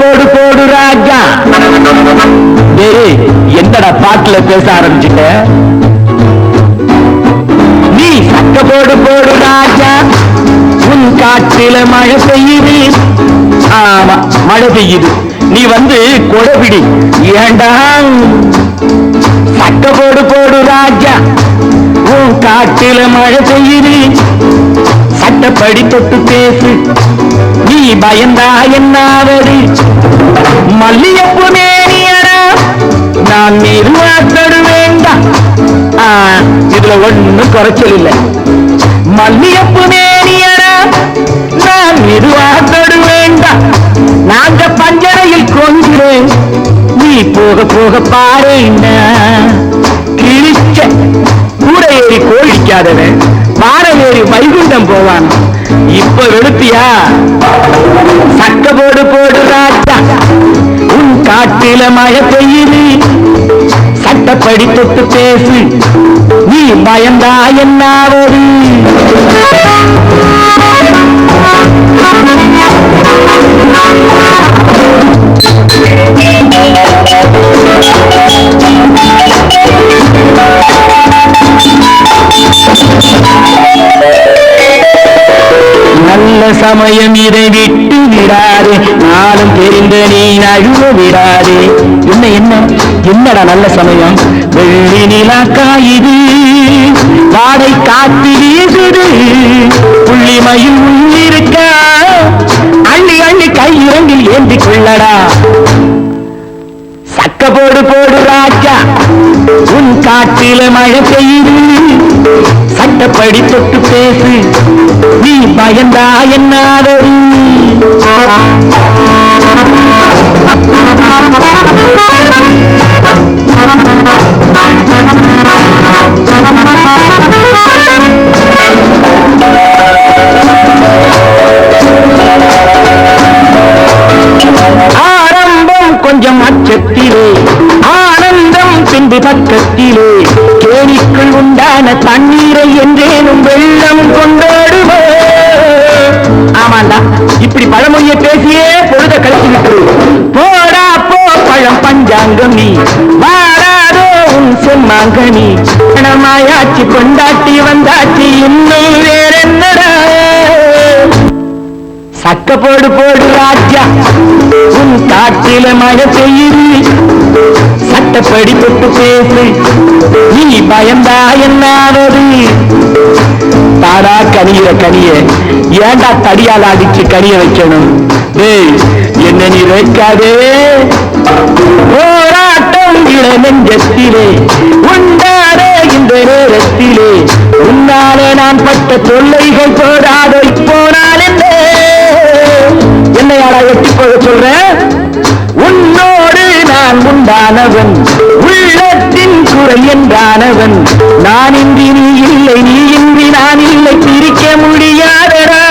போடு போடு ராஜா. டேய் என்னடா பாட்டுல பேச ஆரம்பிச்சுட்ட? நீ சக்க போடு போடு ராஜா. உன் காட்டில மழை பெய்யுது. ஆமா மழை பெய்யுது. நீ வந்து கொடைபிடி ஏண்டா? சக்க போடு போடு ராஜா. உன் காட்டில மழை பெய்யுது. சட்டப்படி தொட்டு பேசு. நீ பயந்தா என்னாவது? மல்லியப்பு மேனியரா நான் நிர்வாகடு வேண்டாம் இதுல ஒன்னும் குறைச்சல் இல்லை. மல்லியப்பு மேனியரா நான் நிர்வாகடு வேண்டாம் நாங்க பஞ்சரையில் கொள்கிறேன் நீ போக போக பாருன்னா கிழிச்ச கூட ஏறி கோழிக்காதவன் பாறை ஏறி வைகுண்டம் போவான். இப்ப வெளுப்பியா? சக்க போடு போடு ராஜா. உன் காட்டில மழை பெய்யுது. சட்டப்படி தொட்டு பேசு. நீ பயந்தா என்னாவது நல்ல சமயம் இதை விட்டு விடாதே. நாளும் தெரிந்த நீ நழுவ விடாதே. என்ன என்ன? என்னடா நல்ல சமயம்? வெள்ளி நிலா காயுது வாடை காத்து வீசுது. புள்ளிமயில் உள்ளிருக்க அள்ளி அள்ளி கையிரண்டில் ஏந்தி கொள்ளடா. சக்க போடு போடு ராஜா. உன் காட்டில மழை பெய்யுது. சட்டப்படி தொட்டு பேசு. நீ பயந்தா என்னாதது ஆரம்பம் சக்க போடு போடு ராஜா. உன் காட்டில மழை பெய்யுது. சட்டப்படி தொட்டு பேசு. நீ பயந்தா என்னாவது தாடா கனியிற கனிய ஏண்டா தடியால் அடிச்சு கனிய வைக்கணும்? டேய் என்ன நீ வைக்காதே. போராட்டம் இள நெஞ்சத்திலே உண்டாரே இந்த நேரத்திலே. உன்னாலே நான் பட்ட தொல்லைகள் போடாத இப்போ என்னையாடா எட்டி போக சொல்றேன்? உன்னோடு நான் உண்டானவன். உள்ளத்தின் குறை என்றானவன். நான் இன்றி நீ இல்லை நீ இன்றி நான் இல்லை பிரிக்க முடியாதடா.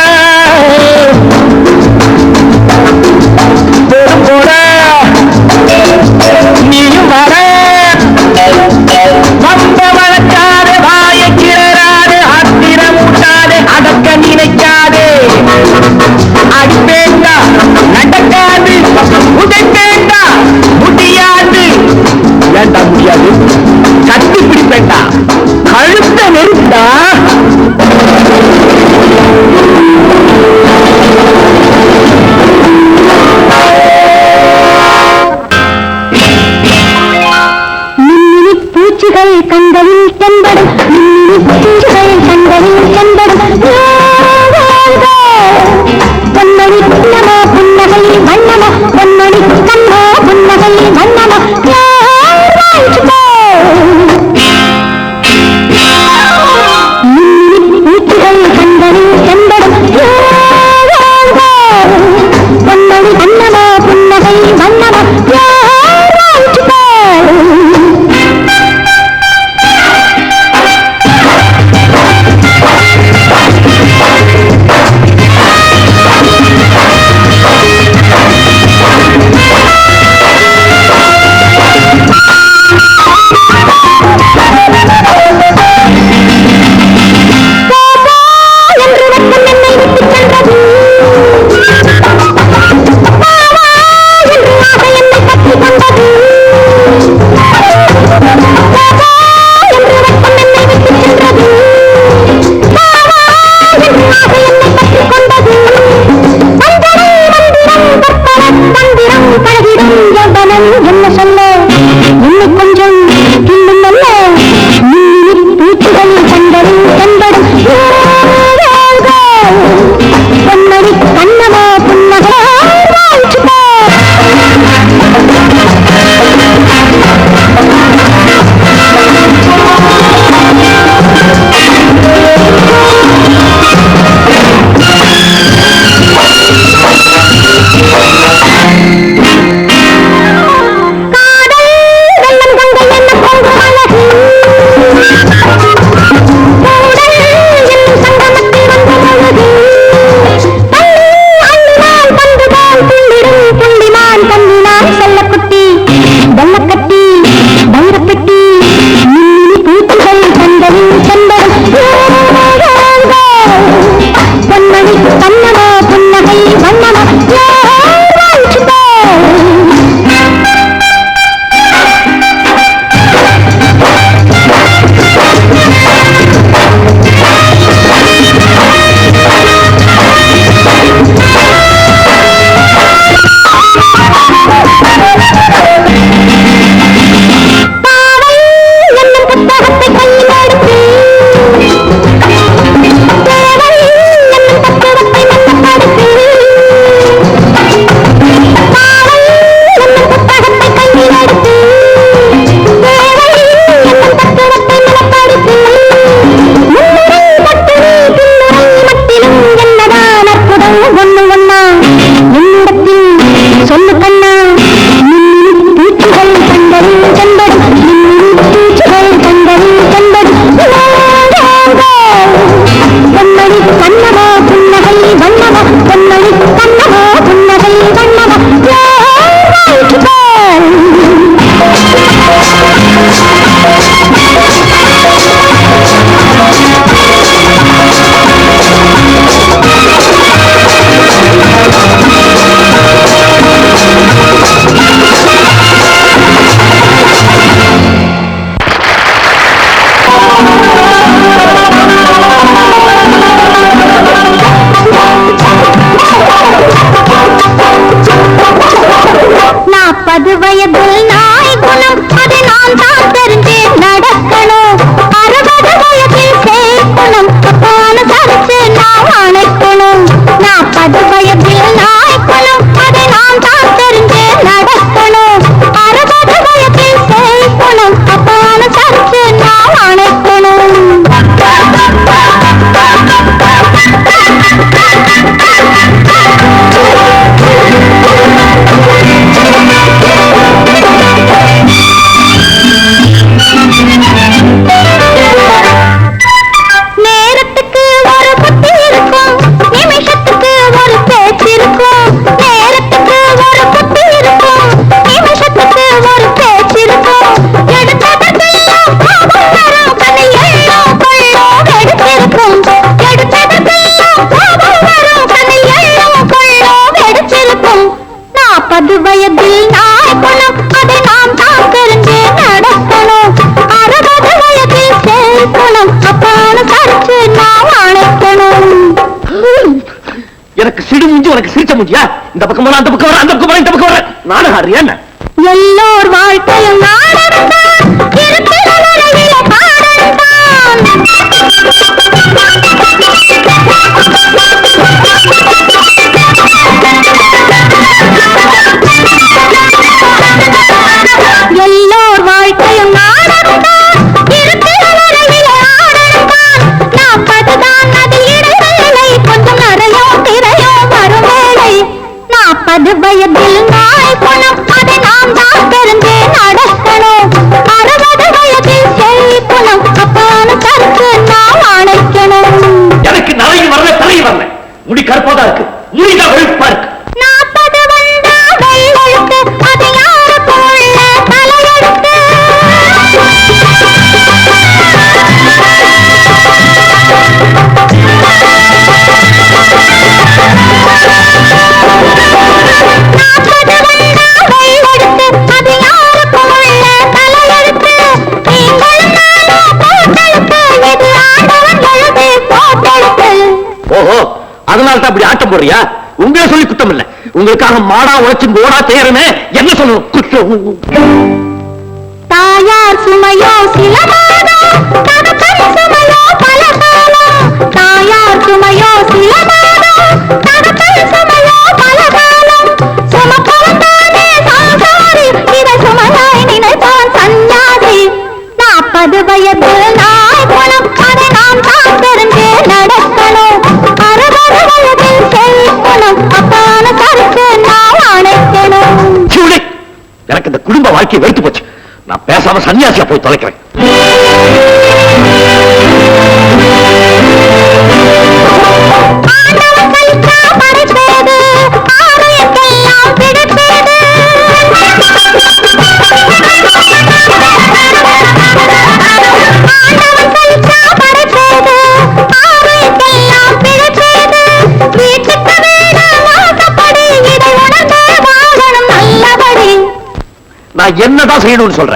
Nintendo நாற்பது வயதில் நாய் குணம் அது நான் தான் எனக்கு சிரிச்ச முடியா இந்த பக்கம் போனா அந்த பக்கம் வர அந்த பக்கம் வர இந்த பக்கம் வர நாடகம் அறியா எல்லோர் வாழ்க்கையும் குத்தம் போறியா உங்களை சொல்லி குத்தம் இல்ல. உங்களுக்காக மாடா உழைச்சு ஓடா தேருன்னு என்ன சொல்லணும்? குற்றம். வாழ்க்கையை வெறுத்து போச்சு. நான் பேசாம சன்னியாசியா போய் தொலைக்கிறேன். என்னதான் செய்யணும்னு சொல்றேன்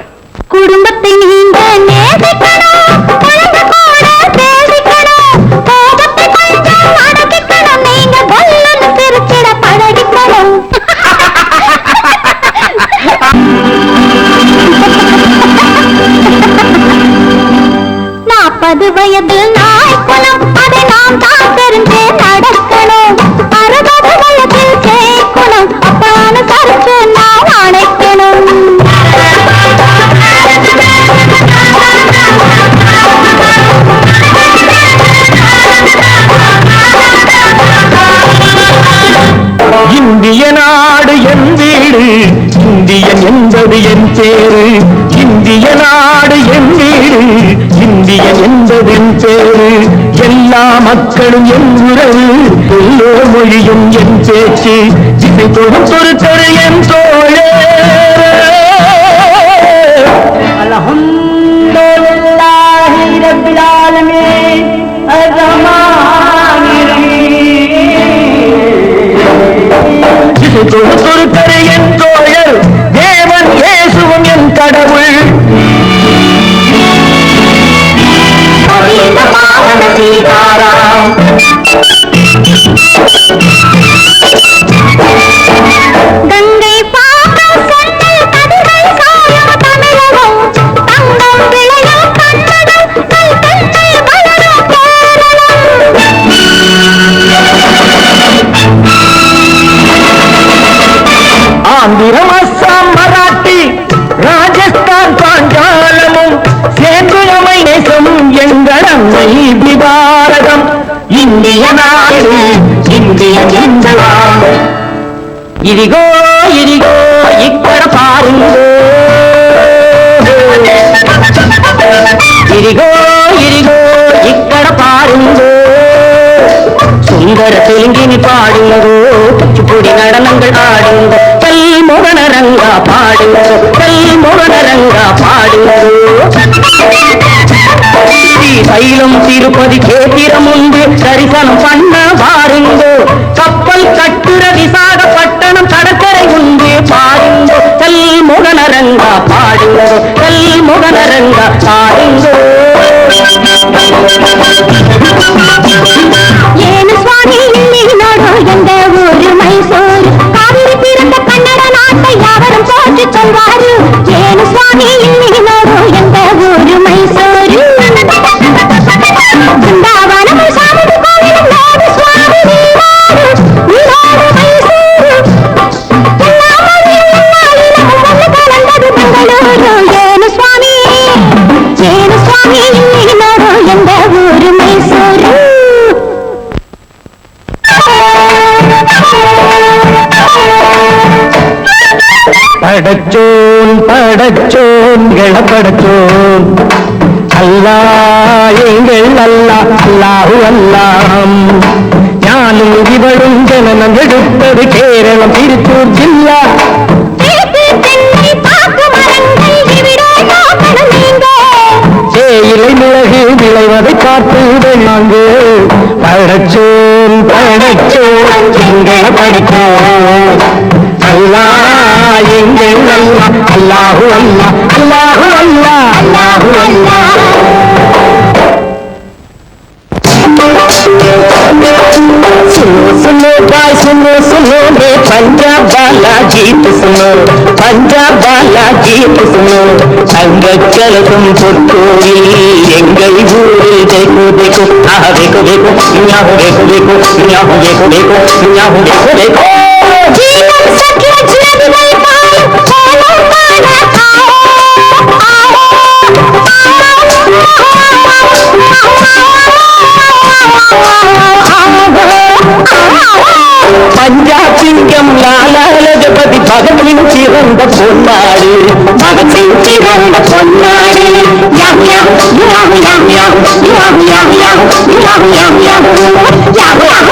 இந்திய நாடு என் வீடு இந்தியன் என்பது என் பேரு. இந்திய நாடு என் வீடு இந்தியன் என்பது என் பேரு. எல்லா மக்களும் என் உறவு எல்லோ மொழியும் என் பேச்சு. இதை தொடும் பொறுத்தரு என் தோழே. அல்ஹம்துலில்லாஹி இது என் தோழர் தேவன் இயேசுவும் என் கடவுள். சீதாராம் ఇదిగో ఇదిగో ఇక్కడ పారుందో ఇదిగో ఇదిగో ఇక్కడ పారుందో சுந்தர தெலுங்கினி பாடுங்கோ குச்சிப்புடி நடனங்கள் ஆடுங்கோ கல் மோகன ரங்கா பாடுங்கோ கல் மோகன ரங்கா பாடுங்கோ சைலம் திருப்பதி கேத்திரம் உண்டு தரிசனம் பண்ண பாருங்கோ கப்பல் கட்டுற சரணம் கடற்கரை உண்டு பாருங்கோ கல் முகநரங்கா பாடுங்கோ. கல் முகநரங்கா பாடுங்கோ ஏன சொல்வாரு ஏன சுவாமி இல்லை ஜில்லா. தேக்கு தென்னை பாக்கு மரங்கள் இவிடே நோக்கணும் நீங்க. தேயிலை மிளகு விளைவதை பார்த்து வெள்ளாங்கு படச்சோன் படச்சோன் எங்கள் படிச்சோன் அல்லா எங்கள் அல்லா அல்லாஹு அல்லா அல்லாஹு அல்லா அல்லாஹு அல்லா सुनो सुनो भाई सुनो सुनो रे पंजाब பஞ்சாப் வாலா கீத் சுனோ பஞ்சாப் வாலா கீத் சுனோ தங்க கலகம் பொற்கோவில் எங்கள் ஊரில் தேக்கு தேக்கு ஆஹ தேக்கு தேக்கு ஞாபகம் தேக்கு தேக்கு ஞாபகம் தேக்கு தேக்கு ஞாபகம் தேக்கு தேக்கு பஞ்சாப் சிங்கம் லாலா லஜபதி சிறந்த பொன்னாடு பகத்சிங் சிறந்த பொன்னாடு யாம் யாம் யாம் யாம் யாம் யாம் யாம் யாம் யாம் யாம் யாம் யாம்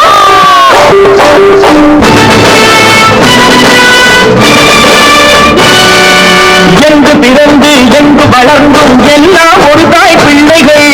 எங்கு பிறந்து எங்கு வளர்ந்தும் எல்லாம் ஒரு தாய் பிள்ளைகள்